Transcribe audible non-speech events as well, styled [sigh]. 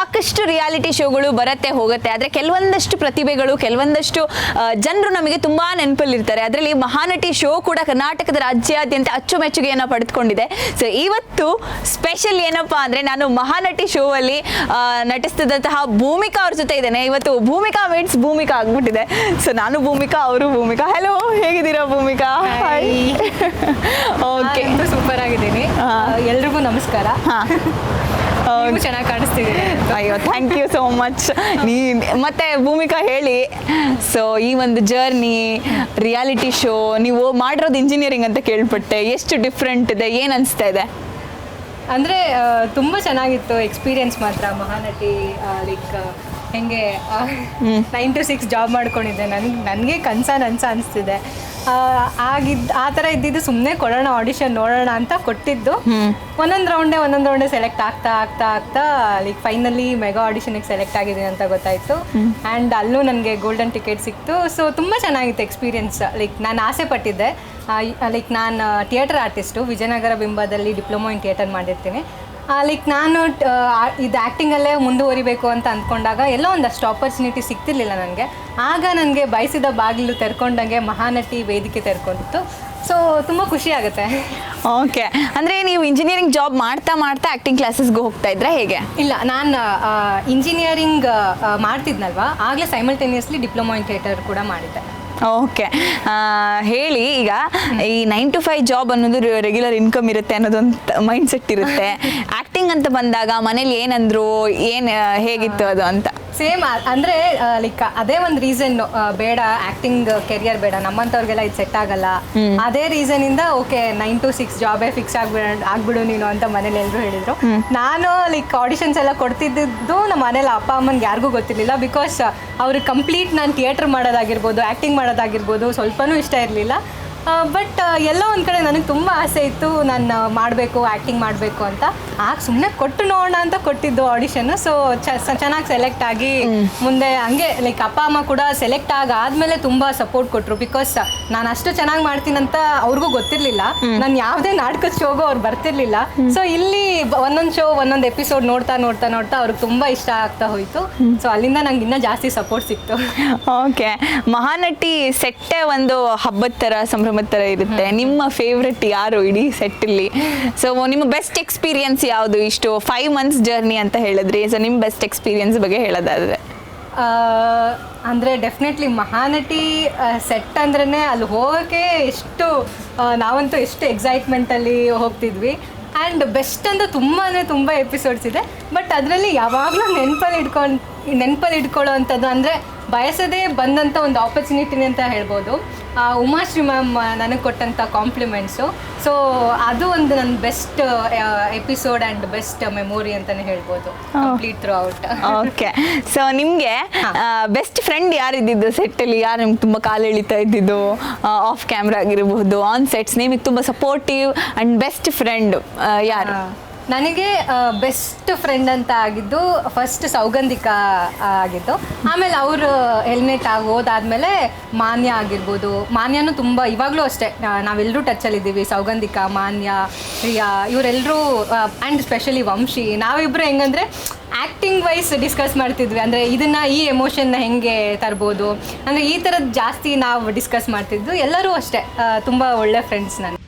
ಸಾಕಷ್ಟು ರಿಯಾಲಿಟಿ ಶೋಗಳು ಬರುತ್ತೆ ಹೋಗುತ್ತೆ. ಆದರೆ ಕೆಲವೊಂದಷ್ಟು ಪ್ರತಿಭೆಗಳು ಕೆಲವೊಂದಷ್ಟು ಜನರು ನಮಗೆ ತುಂಬಾ ನೆನಪಲ್ಲಿರ್ತಾರೆ. ಅದರಲ್ಲಿ ಮಹಾನಟಿ ಶೋ ಕೂಡ ಕರ್ನಾಟಕದ ರಾಜ್ಯಾದ್ಯಂತ ಅಚ್ಚುಮೆಚ್ಚುಗೆಯನ್ನು ಪಡೆದುಕೊಂಡಿದೆ. ಸೊ ಇವತ್ತು ಸ್ಪೆಷಲ್ ಏನಪ್ಪಾ ಅಂದರೆ ನಾನು ಮಹಾನಟಿ ಶೋ ಅಲ್ಲಿ ನಟಿಸ್ತಿದ್ದಂತಹ ಭೂಮಿಕಾ ಅವ್ರ ಜೊತೆ ಇದ್ದೇನೆ. ಇವತ್ತು ಭೂಮಿಕಾ ಮೀಟ್ಸ್ ಭೂಮಿಕಾ ಆಗ್ಬಿಟ್ಟಿದೆ. ಸೊ ನಾನು ಭೂಮಿಕಾ ಅವರು ಭೂಮಿಕಾ. ಹಲೋ ಹೇಗಿದ್ದೀರಾ ಭೂಮಿಕಾ? ಹಾಯ್ ಓಕೆ ಸೂಪರ್ ಆಗಿದ್ದೀನಿ. ಎಲ್ರಿಗೂ ನಮಸ್ಕಾರ. ನೀವು ಚೆನ್ನಾಗಿ ಕಾಣಿಸ್ತಿದ್ದೀರಿ. ಅಯ್ಯೋ ಥ್ಯಾಂಕ್ ಯು ಸೋ ಮಚ್ ನೀ ಮತ್ತೆ ಭೂಮಿಕಾ ಹೇಳಿ. ಸೊ ಈ ಒಂದು ಜರ್ನಿ ರಿಯಾಲಿಟಿ ಶೋ ನೀವು ಮಾಡಿರೋದು ಇಂಜಿನಿಯರಿಂಗ್ ಅಂತ ಕೇಳ್ಪಟ್ಟೆ. ಎಷ್ಟು ಡಿಫ್ರೆಂಟ್ ಇದೆ? ಏನು ಅನಿಸ್ತಾ ಇದೆ? ಅಂದರೆ ತುಂಬ ಚೆನ್ನಾಗಿತ್ತು ಎಕ್ಸ್ಪೀರಿಯನ್ಸ್ ಮಾತ್ರ. ಮಹಾನಟಿ ಲೈಕ್ ಹೆಂಗೆ ನೈನ್ ಟು ಸಿಕ್ಸ್ ಜಾಬ್ ಮಾಡ್ಕೊಂಡಿದ್ದೆ. ನನ್ಗೆ ನನಗೆ ಕನ್ಸ ನನ್ಸ ಅನಿಸ್ತಿದೆ. ಆಗಿದ್ದು ಆ ಥರ ಇದ್ದಿದ್ದು ಸುಮ್ಮನೆ ಕೊಡೋಣ ಆಡಿಷನ್ ನೋಡೋಣ ಅಂತ ಕೊಟ್ಟಿದ್ದು. ಒಂದೊಂದು ರೌಂಡೆ ಒಂದೊಂದು ರೌಂಡೆ ಸೆಲೆಕ್ಟ್ ಆಗ್ತಾ ಆಗ್ತಾ ಆಗ್ತಾ ಲೈಕ್ ಫೈನಲಿ ಮೆಗಾ ಆಡಿಷನ್ಗೆ ಸೆಲೆಕ್ಟ್ ಆಗಿದ್ದೀನಿ ಅಂತ ಗೊತ್ತಾಯಿತು. ಆ್ಯಂಡ್ ಅಲ್ಲೂ ನನಗೆ ಗೋಲ್ಡನ್ ಟಿಕೆಟ್ ಸಿಕ್ತು. ಸೊ ತುಂಬ ಚೆನ್ನಾಗಿತ್ತು ಎಕ್ಸ್ಪೀರಿಯನ್ಸ್ ಲೈಕ್ ನಾನು ಆಸೆ ಪಟ್ಟಿದ್ದೆ. ಲೈಕ್ ನಾನು ಥಿಯೇಟರ್ ಆರ್ಟಿಸ್ಟು ವಿಜಯನಗರ ಬಿಂಬದಲ್ಲಿ ಡಿಪ್ಲೊಮಾ ಇನ್ ಥಿಯೇಟರ್ ಮಾಡಿರ್ತೀನಿ. ಲೈಕ್ ನಾನು ಇದು ಆ್ಯಕ್ಟಿಂಗಲ್ಲೇ ಮುಂದುವರಿಬೇಕು ಅಂತ ಅಂದ್ಕೊಂಡಾಗ ಎಲ್ಲೋ ಒಂದಷ್ಟು ಆಪರ್ಚುನಿಟಿ ಸಿಗ್ತಿರ್ಲಿಲ್ಲ ನನಗೆ. ಆಗ ನನಗೆ ಬಯಸಿದ ಬಾಗಿಲು ತೆರ್ಕೊಂಡಂಗೆ ಮಹಾನಟಿ ವೇದಿಕೆ ತೆರ್ಕೊಂಡಿತ್ತು. ಸೊ ತುಂಬ ಖುಷಿ ಆಗುತ್ತೆ. ಓಕೆ ಅಂದರೆ ನೀವು ಇಂಜಿನಿಯರಿಂಗ್ ಜಾಬ್ ಮಾಡ್ತಾ ಮಾಡ್ತಾ ಆ್ಯಕ್ಟಿಂಗ್ ಕ್ಲಾಸಸ್ಗೆ ಹೋಗ್ತಾ ಇದ್ರೆ ಹೇಗೆ? ಇಲ್ಲ ನಾನು ಇಂಜಿನಿಯರಿಂಗ್ ಮಾಡ್ತಿದ್ನಲ್ವಾ? ಆಗಲೇ ಸೈಮಲ್ಟೇನಿಯಸ್ಲಿ ಡಿಪ್ಲೊಮಾ ಇನ್ ಥಿಯೇಟರ್ ಕೂಡ ಮಾಡಿದ್ದೆ. ಓಕೆ. ಹೇಳಿ, ಈಗ ಈ ನೈನ್ ಟು ಫೈವ್ ಜಾಬ್ ಅನ್ನೋದು ರೆಗ್ಯುಲರ್ ಇನ್ಕಮ್ ಇರುತ್ತೆ ಅನ್ನೋದೊಂದು ಮೈಂಡ್ ಸೆಟ್ ಇರುತ್ತೆ. ಆಕ್ಟಿಂಗ್ ಅಂತ ಬಂದಾಗ ಮನೇಲಿ ಏನಂದ್ರು, ಏನು ಹೇಗಿತ್ತು ಅದು ಅಂತ? ಸೇಮ್ ಅಂದ್ರೆ ಲೈಕ್ ಅದೇ ಒಂದು ರೀಸನ್ ಬೇಡ ಆಕ್ಟಿಂಗ್ ಕೆರಿಯರ್ ಬೇಡ ನಮ್ಮಂತವ್ರಿಗೆಲ್ಲ ಇದು ಸೆಟ್ ಆಗಲ್ಲ. ಅದೇ ರೀಸನ್ ಇಂದ ಓಕೆ ನೈನ್ ಟು ಸಿಕ್ಸ್ ಜಾಬೇ ಫಿಕ್ಸ್ ಆಗ್ಬಿಡ ಆಗ್ಬಿಡು ನೀನು ಅಂತ ಮನೇಲಿ ಎಲ್ಲರೂ ಹೇಳಿದ್ರು. ನಾನು ಲೈಕ್ ಆಡಿಷನ್ಸ್ ಎಲ್ಲ ಕೊಡ್ತಿದ್ದು ನಮ್ಮ ಮನೇಲಿ ಅಪ್ಪ ಅಮ್ಮನಿಗೆ ಯಾರಿಗೂ ಗೊತ್ತಿರಲಿಲ್ಲ ಬಿಕಾಸ್ ಅವ್ರಿಗೆ ಕಂಪ್ಲೀಟ್ ನಾನು ಥಿಯೇಟರ್ ಮಾಡೋದಾಗಿರ್ಬೋದು ಆಕ್ಟಿಂಗ್ ಮಾಡೋದಾಗಿರ್ಬೋದು ಸ್ವಲ್ಪನೂ ಇಷ್ಟ ಇರಲಿಲ್ಲ. ಬಟ್ ಎಲ್ಲೋ ಒಂದು ಕಡೆ ನನಗೆ ತುಂಬ ಆಸೆ ಇತ್ತು ನಾನು ಮಾಡಬೇಕು ಆ್ಯಕ್ಟಿಂಗ್ ಮಾಡಬೇಕು ಅಂತ. ಆಗ ಸುಮ್ಮನೆ ಕೊಟ್ಟು ನೋಡೋಣ ಅಂತ ಕೊಟ್ಟಿದ್ದು ಆಡಿಷನ್ ಸೊ ಚೆನ್ನಾಗಿ ಸೆಲೆಕ್ಟ್ ಆಗಿ ಮುಂದೆ ಹಂಗೆ ಲೈಕ್ ಅಪ್ಪ ಅಮ್ಮ ಕೂಡ ಸೆಲೆಕ್ಟ್ ಆಗಾದ್ಮೇಲೆ ತುಂಬ ಸಪೋರ್ಟ್ ಕೊಟ್ಟರು ಬಿಕಾಸ್ ನಾನು ಅಷ್ಟು ಚೆನ್ನಾಗಿ ಮಾಡ್ತೀನಂತ ಅವ್ರಿಗೂ ಗೊತ್ತಿರಲಿಲ್ಲ. ನಾನು ಯಾವುದೇ ನಾಟಕದ ಶೋಗೂ ಅವ್ರು ಬರ್ತಿರ್ಲಿಲ್ಲ. ಸೊ ಇಲ್ಲಿ ಒಂದೊಂದು ಶೋ ಒಂದೊಂದು ಎಪಿಸೋಡ್ ನೋಡ್ತಾ ನೋಡ್ತಾ ನೋಡ್ತಾ ಅವ್ರಿಗೆ ತುಂಬ ಇಷ್ಟ ಆಗ್ತಾ ಹೋಯಿತು. ಸೊ ಅಲ್ಲಿಂದ ನಂಗೆ ಇನ್ನೂ ಜಾಸ್ತಿ ಸಪೋರ್ಟ್ ಸಿಕ್ತು. [laughs] ಓಕೆ ಮಹಾನಟಿ ಸೆಟ್ಟೆ ಒಂದು ಹಬ್ಬದ ಥರ ಸಂಭ್ರಮದ ಥರ ಇರುತ್ತೆ. ನಿಮ್ಮ ಫೇವ್ರೆಟ್ ಯಾರು ಇಡೀ ಸೆಟ್ಟಲ್ಲಿ ಸೊ ನಿಮ್ಮ ಬೆಸ್ಟ್ ಎಕ್ಸ್ಪೀರಿಯನ್ಸ್ ಯಾವುದು? ಇಷ್ಟು ಫೈವ್ ಮಂತ್ಸ್ ಜರ್ನಿ ಅಂತ ಹೇಳಿದ್ರಿ. ಸೊ ನಿಮ್ಮ ಬೆಸ್ಟ್ ಎಕ್ಸ್ಪೀರಿಯನ್ಸ್ ಬಗ್ಗೆ ಹೇಳೋದಾದ್ರೆ. ಅಂದರೆ ಡೆಫಿನೆಟ್ಲಿ ಮಹಾನಟಿ ಸೆಟ್ ಅಂದ್ರೇ ಅಲ್ಲಿ ಹೋಗೋಕ್ಕೆ ಎಷ್ಟು ನಾವಂತೂ ಎಷ್ಟು ಎಕ್ಸೈಟ್ಮೆಂಟಲ್ಲಿ ಹೋಗ್ತಿದ್ವಿ. ಆ್ಯಂಡ್ ಬೆಸ್ಟ್ ಅಂತ ತುಂಬಾ ಅಂದರೆ ತುಂಬ ಎಪಿಸೋಡ್ಸ್ ಇದೆ. ಬಟ್ ಅದರಲ್ಲಿ ಯಾವಾಗಲೂ ನೆನಪಲ್ಲಿ ಇಟ್ಕೊಂಡು ನೆನಪಲ್ಲಿ ಇಟ್ಕೊಳ್ಳೋ ಅಂಥದ್ದು ಅಂದರೆ ಬಯಸದೇ ಬಂದಂಥ ಒಂದು ಆಪರ್ಚುನಿಟಿ ಅಂತ ಹೇಳ್ಬೋದು. ಉಮಾಶ್ರೀ ಮ್ಯಾಮ್ ನನಗೆ ಕೊಟ್ಟಂಥ ಕಾಂಪ್ಲಿಮೆಂಟ್ಸು ಸೊ ಅದು ಒಂದು ನನ್ನ best episode and best memory ಅಂತಲೇ ಹೇಳ್ಬೋದು. Complete throughout okay so ನಿಮಗೆ ಬೆಸ್ಟ್ ಫ್ರೆಂಡ್ ಯಾರಿದ್ದಿದ್ದು ಸೆಟ್ಟಲ್ಲಿ ಯಾರು ನಿಮ್ಗೆ ತುಂಬ ಕಾಲು ಎಳಿತಾ ಇದ್ದಿದ್ದು? ಆಫ್ ಕ್ಯಾಮ್ರಾ ಆಗಿರಬಹುದು ಆನ್ ಸೆಟ್ಸ್ ನಿಮಗೆ ತುಂಬ ಸಪೋರ್ಟಿವ್ ಆ್ಯಂಡ್ ಬೆಸ್ಟ್ ಫ್ರೆಂಡ್ ಯಾರು? ನನಗೆ ಬೆಸ್ಟ್ ಫ್ರೆಂಡ್ ಅಂತ ಆಗಿದ್ದು ಫಸ್ಟ್ ಸೌಗಂಧಿಕ ಆಗಿತ್ತು ಆಮೇಲೆ ಅವರು ಹೆಲ್ಮೆಟ್ ಆಗಿ ಹೋದಾದ್ಮೇಲೆ ಮಾನ್ಯ ಆಗಿರ್ಬೋದು. ಮಾನ್ಯನೂ ತುಂಬ, ಇವಾಗಲೂ ಅಷ್ಟೇ ನಾವೆಲ್ಲರೂ ಟಚ್ಚಲ್ಲಿದ್ದೀವಿ ಸೌಗಂಧಿಕ, ಮಾನ್ಯ, ಪ್ರಿಯಾ ಇವರೆಲ್ಲರೂ ಆ್ಯಂಡ್ ಸ್ಪೆಷಲಿ ವಂಶಿ. ನಾವಿಬ್ಬರು ಹೆಂಗಂದ್ರೆ ಆ್ಯಕ್ಟಿಂಗ್ ವೈಸ್ ಡಿಸ್ಕಸ್ ಮಾಡ್ತಿದ್ವಿ. ಅಂದರೆ ಇದನ್ನು ಈ ಎಮೋಷನ್ನ ಹೆಂಗೆ ತರ್ಬೋದು? ಅಂದರೆ ಈ ಥರದ್ದು ಜಾಸ್ತಿ ನಾವು ಡಿಸ್ಕಸ್ ಮಾಡ್ತಿದ್ದು ಎಲ್ಲರೂ ಅಷ್ಟೇ. ತುಂಬ ಒಳ್ಳೆ ಫ್ರೆಂಡ್ಸ್ ನಾನು.